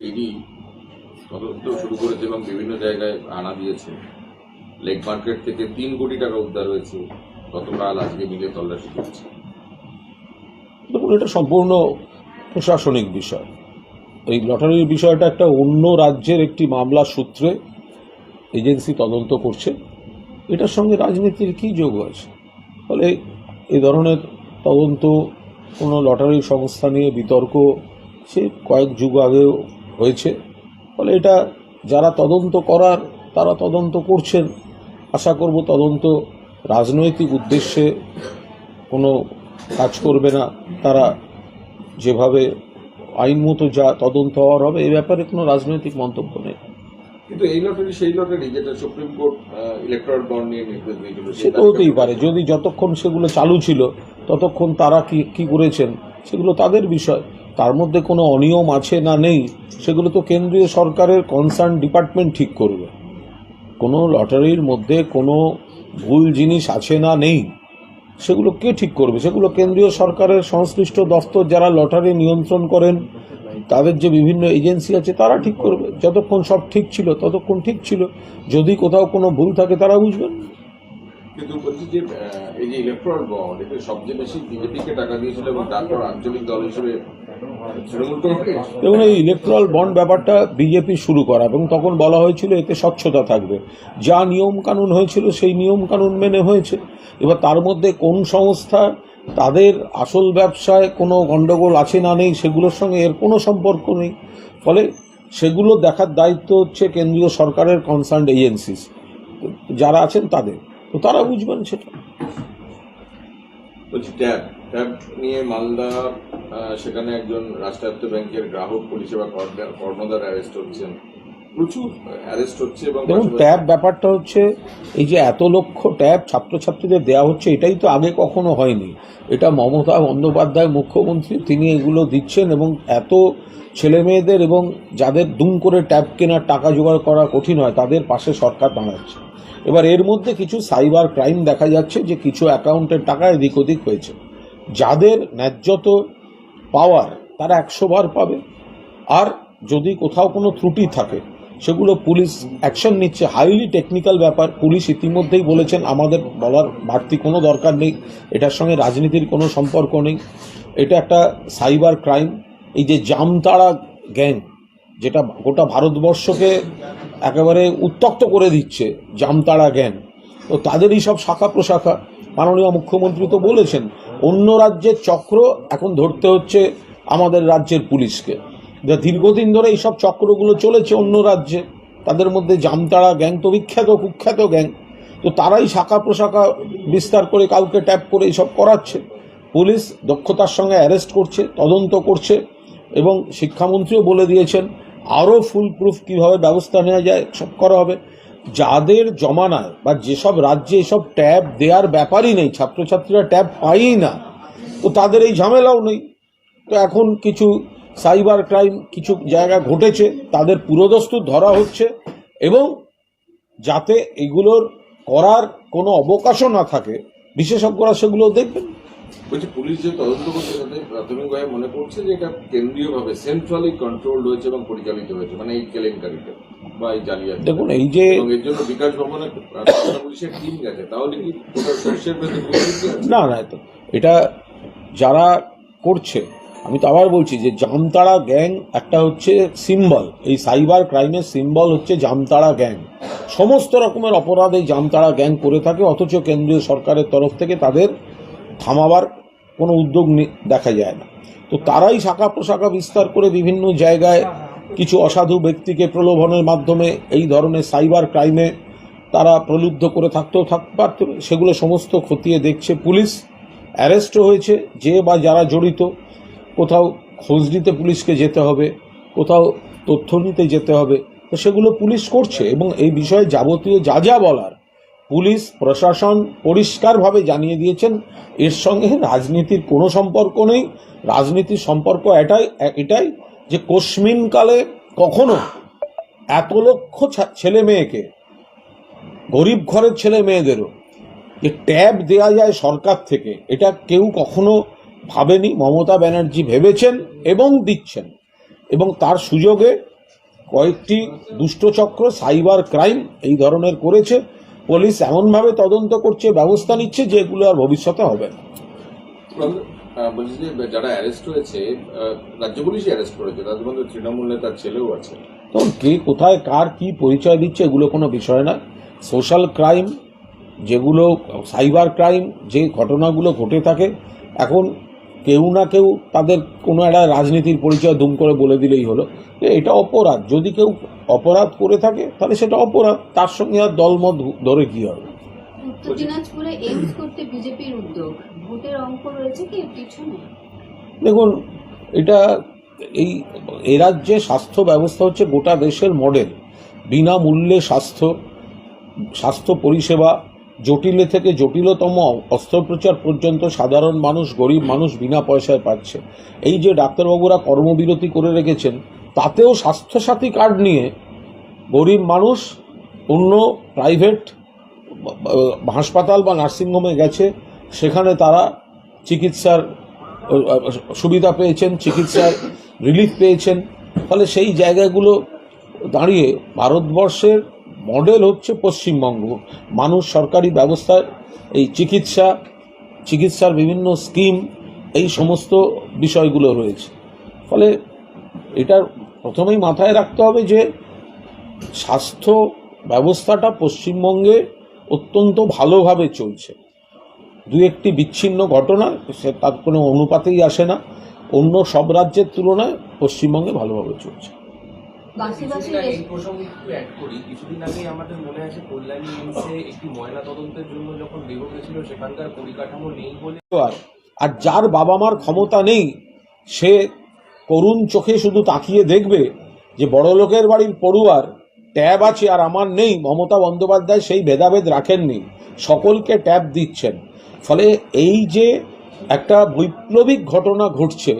ED তদন্ত শুরু করেছে এবং বিভিন্ন জায়গায় আনা দিয়েছে। লেক মার্কেট থেকে তিন কোটি টাকা উদ্ধার হয়েছে। গতকাল আজকে মিলে তল্লাশি করছে দেখুন, এটা সম্পূর্ণ প্রশাসনিক বিষয়। এই লটারির বিষয়টা একটা অন্য রাজ্যের একটি মামলা সূত্রে এজেন্সি তদন্ত করছে। এটার সঙ্গে রাজনীতির কী যোগ আছে ফলে এই ধরনের তদন্ত কোনো লটারি সংস্থা নিয়ে বিতর্ক সে কয়েক যুগ আগেও হয়েছে। ফলে এটা যারা তদন্ত করার তারা তদন্ত করছেন। আশা করব তদন্ত রাজনৈতিক উদ্দেশ্যে কোনো কাজ করবে না। তারা যেভাবে আইন মতো যা তদন্ত হওয়ার হবে এই ব্যাপারে কোনো রাজনৈতিক মন্তব্য নেই। কিন্তু এই লটারি সেই লটারি যেটা সুপ্রিম কোর্ট ইলেকট্রাল বন্ড নিয়ে নির্দেশ দিয়েছিল সেটা হতেই পারে। যদি যতক্ষণ সেগুলো চালু ছিল ততক্ষণ তারা কি কি করেছেন সেগুলো তাদের বিষয়। তার মধ্যে কোনো অনিয়ম আছে না নেই, সেগুলো তো কেন্দ্রীয় সরকারের কনসার্ন ডিপার্টমেন্ট ঠিক করবে। কোনো লটারির মধ্যে কোনো ভুল জিনিস আছে না নেই, সেগুলো কে ঠিক করবে? সেগুলো কেন্দ্রীয় সরকারের সংশ্লিষ্ট দফতর যারা লটারি নিয়ন্ত্রণ করেন, তাদের যে বিভিন্ন এজেন্সি আছে, তারা ঠিক করবে। যতক্ষণ সব ঠিক ছিল, ততক্ষণ ঠিক ছিল। যদি কোথাও কোনো ভুল থাকে, তারা বুঝবেন কিন্তু বলছি যে এই যে ইলেকট্রাল বন্ড এটা সবচেয়ে বেশি বিজেপিকে টাকা দিয়েছিল এবং তারপর আঞ্চলিক দল হিসেবে এবং এই ইলেকট্রাল বন্ড ব্যাপারটা বিজেপি শুরু করা এবং তখন বলা হয়েছিল এতে স্বচ্ছতা থাকবে। যা নিয়ম কানুন হয়েছিল, সেই নিয়ম কানুন মেনে হয়েছে। এবার তার মধ্যে কোন সংস্থা, তাদের আসল ব্যবসায় কোনো গণ্ডগোল আছে না নেই, সেগুলোর সঙ্গে এর কোনো সম্পর্ক নেই। ফলে সেগুলো দেখার দায়িত্ব হচ্ছে কেন্দ্রীয় সরকারের কনসার্ন এজেন্সিস যারা আছেন তাদের। তো তারা বুঝবেন সেটা। বলছি ট্যাব ট্যাব নিয়ে মালদা সেখানে একজন রাষ্ট্রায়ত্ত ব্যাংকের গ্রাহক পরিষেবা কর্ণধার অ্যারেস্ট হচ্ছেন। প্রচুর অ্যারেস্ট হচ্ছে এবং দেখুন ট্যাব ব্যাপারটা হচ্ছে এই যে এত লক্ষ ট্যাব ছাত্রছাত্রীদের দেওয়া হচ্ছে এটাই তো আগে কখনো হয়নি। এটা মমতা বন্দ্যোপাধ্যায় মুখ্যমন্ত্রী তিনি এগুলো দিচ্ছেন এবং এত ছেলে মেয়েদের এবং যাদের দুম করে ট্যাব কেনার টাকা জোগাড় করা কঠিন হয় তাদের পাশে সরকার দাঁড়াচ্ছে। এবার এর মধ্যে কিছু সাইবার ক্রাইম দেখা যাচ্ছে যে কিছু অ্যাকাউন্টের টাকা এদিক ওদিক হয়েছে। যাদের ন্যায্যত পাওয়ার তারা একশো বার পাবে। আর যদি কোথাও কোনো ত্রুটি থাকে, সেগুলো পুলিশ অ্যাকশন নিচ্ছে। হাইলি টেকনিক্যাল ব্যাপার। পুলিশ ইতিমধ্যেই বলেছেন, আমাদের বলার বাড়তি কোনো দরকার নেই। এটার সঙ্গে রাজনীতির কোনো সম্পর্ক নেই। এটা একটা সাইবার ক্রাইম। এই যে জামতাড়া গ্যাং যেটা গোটা ভারতবর্ষকে একেবারে উত্তক্ত করে দিচ্ছে, জামতাড়া জ্ঞান। তো তাদেরই সব শাখা প্রশাখা। মাননীয় মুখ্যমন্ত্রী তো বলেছেন, অন্য রাজ্যের চক্র এখন ধরতে হচ্ছে আমাদের রাজ্যের পুলিশকে। যা দীর্ঘদিন ধরে এইসব চক্রগুলো চলেছে অন্য রাজ্যে, তাদের মধ্যে জামতাড়া গ্যাং তো বিখ্যাত, কুখ্যাত গ্যাং তো তারাই শাখা প্রশাখা বিস্তার করে কাউকে ট্যাপ করে এইসব করাচ্ছে। পুলিশ দক্ষতার সঙ্গে অ্যারেস্ট করছে, তদন্ত করছে এবং শিক্ষামন্ত্রীও বলে দিয়েছেন আরও ফুল প্রুফ কীভাবে ব্যবস্থা নেওয়া যায়, সব করা হবে। যাদের জমানায় বা যেসব রাজ্যে এসব ট্যাব দেওয়ার ব্যাপারই নেই, ছাত্রছাত্রীরা ট্যাব পায়ই না, তো তাদের এই ঝামেলাও নেই। তো এখন কিছু সাইবার ক্রাইম, কিছু জায়গা ঘটেছে, তাদের পুরোদস্তুর ধরা হচ্ছে এবং যাতে এগুলোর করার কোনো অবকাশও না থাকে, বিশেষজ্ঞরা সেগুলো দেখবেন। বলছি পুলিশ যে তদন্ত করছে তাদের প্রাথমিকভাবে মনে করছে যে এটা কেন্দ্রীয়ভাবে সেন্ট্রালি কন্ট্রোল হয়েছে এবং পরিচালিত হয়েছে মানে এই কেলেঙ্কারিটা বা এই জালিয়াতি দেখুন এই যে এর জন্য বিকাশ ভবনে পুলিশের টিম গেছে তাহলে কি ওটা? না না তো এটা যারা করছে আমি তো আবার বলছি যে জামতাড়া গ্যাং একটা হচ্ছে সিম্বল এই সাইবার ক্রাইমের সিম্বল হচ্ছে জামতাড়া গ্যাং সমস্ত রকমের অপরাধ এই জামতাড়া গ্যাং করে থাকে অথচ কেন্দ্রীয় সরকারের তরফ থেকে তাদের থামাবার কোনো উদ্যোগ দেখা যায় না। তো তারাই শাখা প্রশাখা বিস্তার করে বিভিন্ন জায়গায় কিছু অসাধু ব্যক্তিকে প্রলোভনের মাধ্যমে এই ধরনের সাইবার ক্রাইমে তারা প্রলুব্ধ করে থাকতেও থাক পারত সেগুলো সমস্ত খতিয়ে দেখছে পুলিশ। অ্যারেস্টও হয়েছে, যে বা যারা জড়িত। কোথাও খোঁজ নিতে পুলিশকে যেতে হবে, কোথাও তথ্য নিতে যেতে হবে। তো সেগুলো পুলিশ করছে এবং এই বিষয়ে যাবতীয় যা যা বলার পুলিশ, প্রশাসন পরিষ্কারভাবে জানিয়ে দিয়েছেন, এর সঙ্গে রাজনীতির কোনো সম্পর্ক নেই। রাজনীতির সম্পর্ক এটাই এটাই যে কোশ্মিনকালে কখনো এত লক্ষ ছেলে মেয়েকে, গরিব ঘরের ছেলে মেয়েদেরও যে ট্যাব দেয়া যায় সরকার থেকে, এটা কেউ কখনো ভাবেনি। মমতা ব্যানার্জি ভেবেছেন এবং দিচ্ছেন। এবং তার সুযোগে কয়েকটি দুষ্টচক্র সাইবার ক্রাইম এই ধরনের করেছে। পুলিশ এমনভাবে তদন্ত করছে ব্যবস্থা নিচ্ছে যে এগুলো আর ভবিষ্যতে হবে না। বলছি যে যারা অ্যারেস্ট হয়েছে রাজ্য পুলিশই অ্যারেস্ট করেছে তাদের মধ্যে তৃণমূল নেতার ছেলেও আছে। কে কোথায় কার কি পরিচয় দিচ্ছে এগুলো কোনো বিষয় না সোশ্যাল ক্রাইম যেগুলো সাইবার ক্রাইম যে ঘটনাগুলো ঘটে থাকে এখন কেউ না কেউ তাদের কোনো একটা রাজনীতির পরিচয় দুম করে বলে দিলেই হলো। যে এটা অপরাধ। যদি কেউ অপরাধ করে থাকে তাহলে সেটা অপরাধ। তার সঙ্গে আর দলমত ধরে কি হবে? দিনাজপুরে এইমস করতে বিজেপির উদ্যোগ। ভোটের অঙ্ক রয়েছে কি পিছনে? দেখুন এটা এই এ রাজ্যে স্বাস্থ্য ব্যবস্থা হচ্ছে গোটা দেশের মডেল বিনামূল্যে স্বাস্থ্য স্বাস্থ্য পরিষেবা জটিলে থেকে জটিলতম অস্ত্রোপচার পর্যন্ত সাধারণ মানুষ, গরিব মানুষ বিনা পয়সায় পাচ্ছে। এই যে ডাক্তারবাবুরা কর্মবিরতি করে রেখেছেন, তাতেও স্বাস্থ্যসাথী কার্ড নিয়ে গরিব মানুষ অন্য প্রাইভেট হাসপাতাল বা নার্সিংহোমে গেছে, সেখানে তারা চিকিৎসার সুবিধা পেয়েছেন, চিকিৎসার রিলিফ পেয়েছেন। ফলে সেই জায়গাগুলো দাঁড়িয়ে ভারতবর্ষের মডেল হচ্ছে পশ্চিমবঙ্গ। মানুষ সরকারি ব্যবস্থায় এই চিকিৎসা, চিকিৎসার বিভিন্ন স্কিম, এই সমস্ত বিষয়গুলো রয়েছে। ফলে এটার প্রথমেই মাথায় রাখতে হবে যে স্বাস্থ্য ব্যবস্থাটা পশ্চিমবঙ্গে অত্যন্ত ভালোভাবে চলছে। দু একটি বিচ্ছিন্ন ঘটনা, সে তার কোনো অনুপাতেই আসে না। অন্য সব রাজ্যের তুলনায় পশ্চিমবঙ্গে ভালোভাবে চলছে। বাসে বাসে এই প্রসঙ্গে একটু অ্যাড করি। কিছুদিন আগে আমাদের মনে আছে কল্যাণী এইমসে একটি ময়না তদন্তের জন্য যখন বের হয়েছিল সেখানকার পরিকাঠামো নেই বলে আর আর যার বাবা মার ক্ষমতা নেই সে করুণ চোখে শুধু তাকিয়ে দেখবে যে বড় লোকের বাড়ির পড়ুয়ার ট্যাব আছে আর আমার নেই মমতা বন্দ্যোপাধ্যায় সেই ভেদাভেদ রাখেননি সকলকে ট্যাব দিচ্ছেন। ফলে এই যে একটা বৈপ্লবিক ঘটনা ঘটছে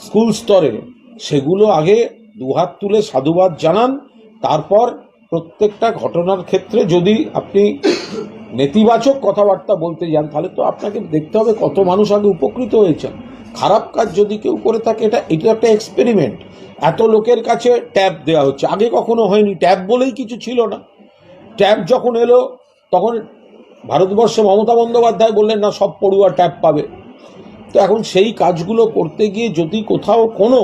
স্কুল স্তরে সেগুলো আগে দুহাত তুলে সাধুবাদ জানান। তারপর প্রত্যেকটা ঘটনার ক্ষেত্রে যদি আপনি নেতিবাচক কথাবার্তা বলতে যান, তাহলে তো আপনাকে দেখতে হবে কত মানুষ আগে উপকৃত হয়েছেন। খারাপ কাজ যদি কেউ করে থাকে, এটা এটা একটা এক্সপেরিমেন্ট এত লোকের কাছে ট্যাব দেওয়া হচ্ছে। আগে কখনো হয়নি। ট্যাব বলেই কিছু ছিল না। ট্যাব যখন এলো, তখন ভারতবর্ষে মমতা বন্দ্যোপাধ্যায় বললেন, না, সব পড়ুয়া ট্যাব পাবে। তো এখন সেই কাজগুলো করতে গিয়ে যদি কোথাও কোনো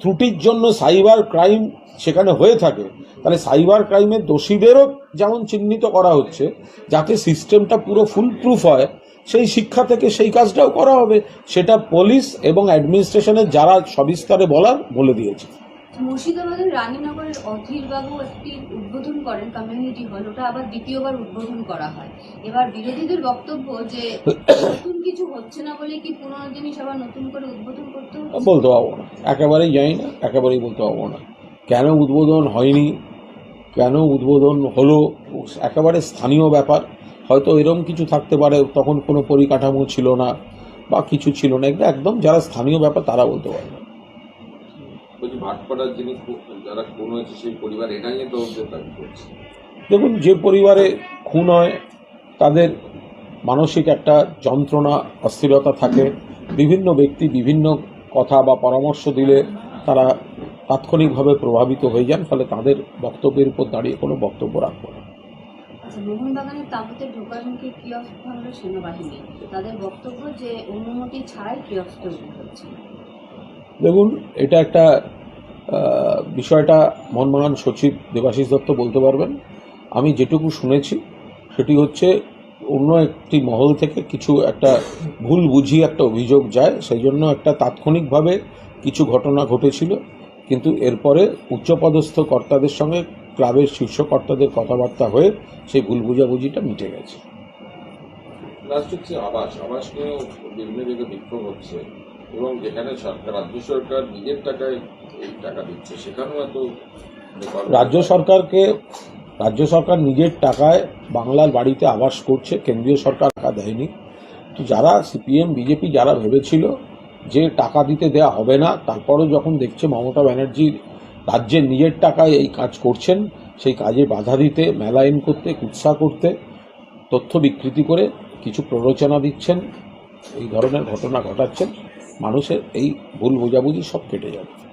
ত্রুটির জন্য সাইবার ক্রাইম সেখানে হয়ে থাকে, তাহলে সাইবার ক্রাইমের দোষীদেরও যেমন চিহ্নিত করা হচ্ছে, যাতে সিস্টেমটা পুরো ফুল প্রুফ হয়, সেই শিক্ষা থেকে সেই কাজটাও করা হবে, সেটা পুলিশ এবং অ্যাডমিনিস্ট্রেশনের যারা সবিস্তারে বলার বলে দিয়েছে। মুর্শিদাবাদের রানীনগরের অধীর বাবু একটি উদ্বোধন করেন কমিউনিটি হল ওটা আবার দ্বিতীয়বার উদ্বোধন করা হয়। এবার বিরোধীদের বক্তব্য যে নতুন কিছু হচ্ছে না বলে কি পুরোনো জিনিস আবার নতুন করে উদ্বোধন করতে বলতে পারব না। একেবারেই জানি না, একেবারেই বলতে পারব না। কেন উদ্বোধন হয়নি? কেন উদ্বোধন হলো? একেবারে স্থানীয় ব্যাপার। হয়তো এরম কিছু থাকতে পারে, তখন কোনো পরিকাঠামো ছিল না বা কিছু ছিল না। এটা একদম যারা স্থানীয় ব্যাপার, তারা বলতে পারবে বলছি ভাটপাড়ার যিনি খু- যারা খুন হয়েছে সেই পরিবার এটা নিয়ে তদন্তের দাবি করছে। দেখুন যে পরিবারে খুন হয় তাদের মানসিক একটা যন্ত্রণা অস্থিরতা থাকে। বিভিন্ন ব্যক্তি বিভিন্ন কথা বা পরামর্শ দিলে তারা তাৎক্ষণিকভাবে প্রভাবিত হয়ে যান ফলে তাদের বক্তব্যের উপর দাঁড়িয়ে কোনো বক্তব্য রাখব না। আচ্ছা মোহনবাগানের তাঁবুতে ঢোকার মুখে কিয়স্ক ভাঙল সেনাবাহিনী। তাদের বক্তব্য যে অনুমতি ছাড়াই কিয়স্ক হচ্ছে। দেখুন, এটা একটা বিষয়টা মোহনবাগান সচিব দেবাশিস দত্ত বলতে পারবেন। আমি যেটুকু শুনেছি, সেটি হচ্ছে অন্য একটি মহল থেকে কিছু একটা ভুল বুঝিয়ে একটা অভিযোগ যায়, সেই জন্য একটা তাৎক্ষণিকভাবে কিছু ঘটনা ঘটেছিল। কিন্তু এরপরে উচ্চপদস্থ কর্তাদের সঙ্গে ক্লাবের শীর্ষ কর্তাদের কথাবার্তা হয়ে সেই ভুল বুঝাবুঝিটা মিটে গেছে। আবাস। আবাস নিয়েও বিভিন্ন জায়গায় বিক্ষোভ হচ্ছে। এবং যেখানে সরকার, রাজ্য সরকার নিজের টাকায় এই টাকা দিচ্ছে, সেখানেও এত রাজ্য সরকারকে, রাজ্য সরকার নিজের টাকায় বাংলার বাড়িতে আবাস করছে, কেন্দ্রীয় সরকার টাকা দেয়নি। তো যারা সিপিএম, বিজেপি যারা ভেবেছিল যে টাকা দিতে দেয়া হবে না, তারপরও যখন দেখছে মমতা ব্যানার্জি রাজ্যের নিজের টাকায় এই কাজ করছেন, সেই কাজে বাধা দিতে মেলাইন করতে, কুৎসা করতে, তথ্য বিকৃতি করে কিছু প্ররোচনা দিচ্ছেন, এই ধরনের ঘটনা ঘটাচ্ছেন। মানুষের এই ভুল বোঝাবুঝি সব কেটে যাবে।